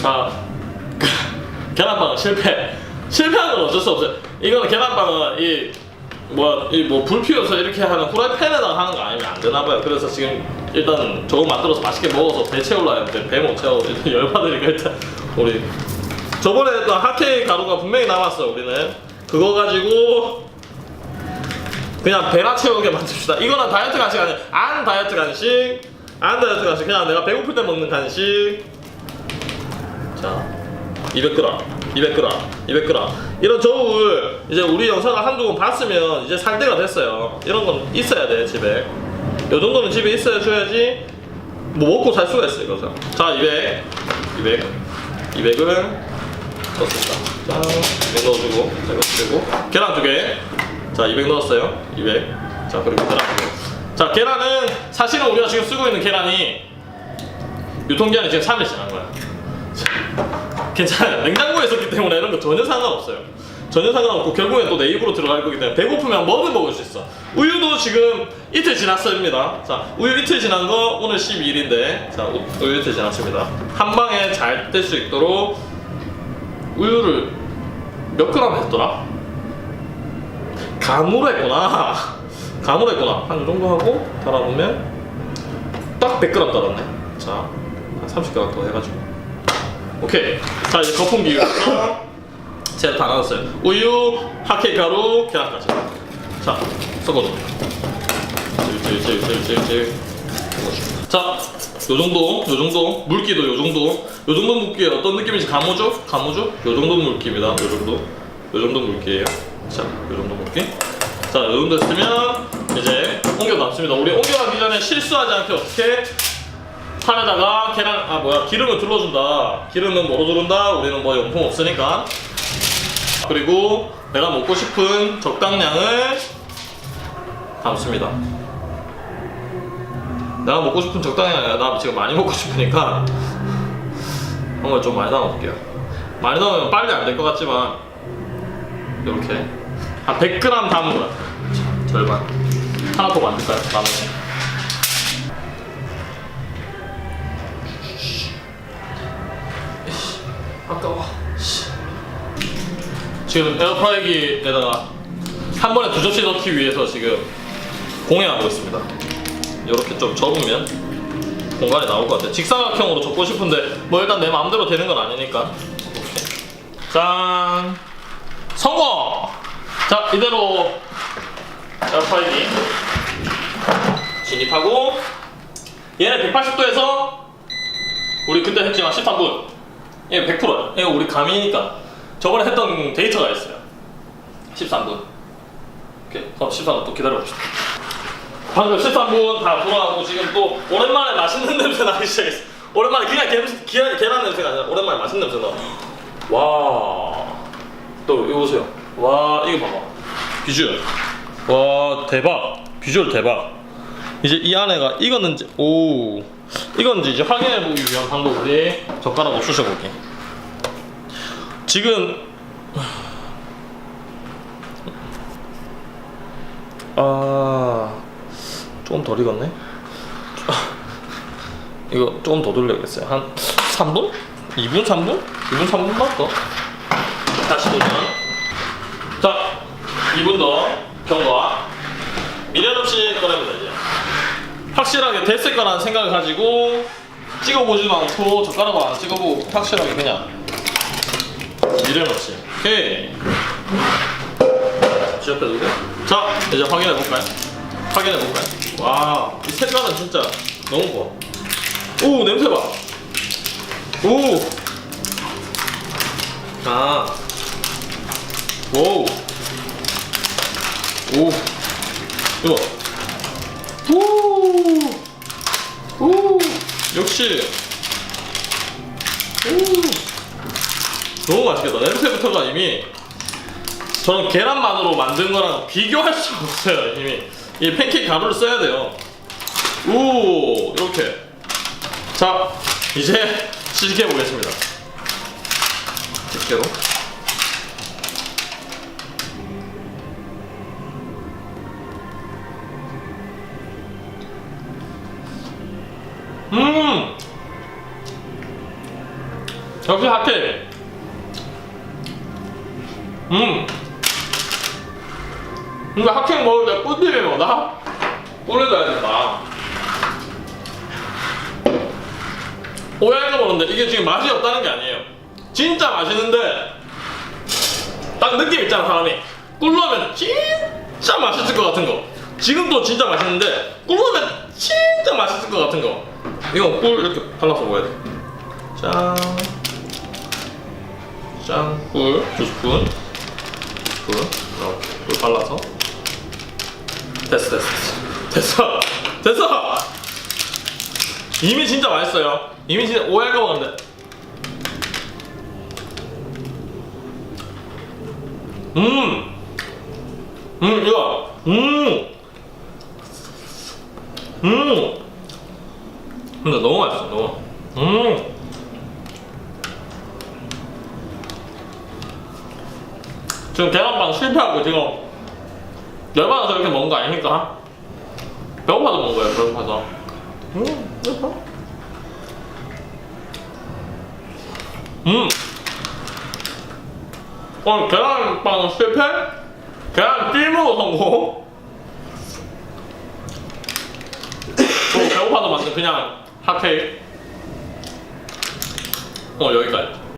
자 계란빵 실패. 실패한 건 어쩔 수 없어요. 이거는 계란빵은 이 뭐야 이뭐불 피워서 이렇게 하는 후라이팬에다가 하는 거 아니면 안 되나 봐요. 그래서 지금 일단 저거 만들어서 맛있게 먹어서 배 채우려 했는데 배 못 채워. 일단 열받으니까 일단 우리 저번에 했던 핫케이크 가루가 분명히 남았어 우리는. 그거 가지고 그냥 배나 채우게 만듭시다. 이거는 다이어트 간식 아니야 안 다이어트 간식 안 다이어트 간식 그냥 내가 배고플 때 먹는 간식. 자 200g 200g 200g 이런 저울 이제 우리 영상을 한두 번 봤으면 이제 살 때가 됐어요. 이런 건 있어야 돼 집에. 요 정도는 집에 있어야 줘야지 뭐 먹고 살 수가 있어요 이거죠 자200 200 200은 넣습니다. 자, 200 넣어주고 자, 이거 주고. 계란 두개자 200 넣었어요. 200자 그리고 계란 자 계란은 사실은 우리가 지금 쓰고 있는 계란이 유통기한이 지금 3일 지난 거야 괜찮아요. 냉장고에 있었기 때문에 이런 거 전혀 상관없어요. 전혀 상관없고 결국엔 또 내 입으로 들어갈 거기 때문에 배고프면 뭐든 먹을 수 있어. 우유도 지금 이틀 지났습니다. 자, 우유 이틀 지난 거 오늘 12일인데 자, 우- 우유 이틀 지났습니다. 한 방에 잘뜰수 있도록 우유를 몇 그램 했더라? 감으로 했구나. 감으로 했구나. 한 이 정도 하고 달아보면 딱 100g 달았네. 자, 한 30g 더 해가지고. 오케이. 자 이제 거품기 이용해서 제가 다 나눴어요. 우유, 핫케이크 가루, 계란까지. 자. 질질질질질질. 자, 요 정도, 요 정도, 물기도 요 정도, 요 정도 물기에 어떤 느낌인지 감오죠? 감오죠? 요 정도 물기입니다. 요 정도, 요 정도 물기예요. 자, 요 정도 물기. 자, 요 정도 했으면 이제 옮겨 놨습니다. 우리 옮겨 가기 전에 실수하지 않게 어떻게 판에다가 계란 아 뭐야 기름을 둘러준다. 기름은 뭐로 두른다? 우리는 뭐 용품 없으니까. 그리고 내가 먹고 싶은 적당량을 담습니다. 내가 먹고 싶은 적당량이 아니라 나 지금 많이 먹고 싶으니까 한번 좀 많이 담아볼게요. 많이 넣으면 빨리 안 될 것 같지만 이렇게 한 100g 담은 거야 자, 절반 하나 더 만들까요? 나머지 아까워. 지금 에어프라이기에다가 한 번에 두 접시 넣기 위해서 지금 공해하고 있습니다. 이렇게 좀 접으면 공간이 나올 것 같아요. 직사각형으로 접고 싶은데 뭐 일단 내 마음대로 되는 건 아니니까. 이렇게. 짠. 성공. 자 이대로 에어프라이기 진입하고 얘는 180도에서 우리 그때 했지만 13분 예, 100%야. 이거 우리 감이니까. 저번에 했던 데이터가 있어요. 13분. 오케이. 그럼 13분 또 기다려봅시다. 방금 13분 다 돌아가고 지금 또 오랜만에 맛있는 냄새 나기 시작했어. 오랜만에 그냥 계, 계, 계란 냄새가 아니라 오랜만에 맛있는 냄새 나. 와. 또 이거 보세요. 와, 이거 봐봐. 비주얼. 와, 대박. 비주얼 대박. 이제 이 안에가 익었는지 오 익었는지 이제 확인해 보기 위한 방법이 젓가락 없으셔 보기 지금 아 조금 덜 익었네 이거 조금 더 돌려야겠어요 한 3분? 2분 3분? 2분 3분 맞다 다시 도전 자 2분 더 경과 미련 없이 꺼냅니다 이제 확실하게 됐을 거라는 생각을 가지고 찍어보지도 않고 젓가락으로 안 찍어보고 확실하게 그냥 미련 없이 오케이 지압해 두고 자 이제 확인해 볼까요? 확인해 볼까요? 와이 색깔은 진짜 너무 좋아 오 냄새 봐 오! 아. 오. 오. 이거. 오. 오. 역시. 오. 너무 맛있겠다. 냄새부터가 이미 저는 계란만으로 만든 거랑 비교할 수가 없어요. 이미 이 팬케이크 가루를 써야 돼요. 오 이렇게. 자 이제 시식해 보겠습니다. 집게로. 음 역시 핫케이크. 음. 근데 핫케이크 먹을 때 꿀팁이 뭐다? 꿀을 넣어야 된다. 오해할까 모르는데 이게 지금 맛이 없다는 게 아니에요. 진짜 맛있는데 딱 느낌 있잖아 사람이 꿀 넣으면 진짜 맛있을 것 같은 거. 지금도 진짜 맛있는데 꿀 넣으면 진짜 맛있을 것 같은 거. 이거 꿀 이렇게 발라서 먹어야 돼. 짠. 짠. 꿀 두 스푼. 꿀 이렇게 꿀 발라서. 됐어 됐어 됐어 됐어. 이미 진짜 맛있어요. 이미 진짜 오해할까 먹는데. 음. 음 이거. 음. 음. 근데 너무 맛있어 너무. 음. 지금 계란빵 실패하고 지금 열받아서 이렇게 먹은 거 아닙니까? 배고파서 먹은 거예요 배고파서. 음. 배고파. 음. 오늘 계란빵 실패? 계란 찜으로 성공? 또 배고파서 만든 그냥 핫케이크 어 여기까지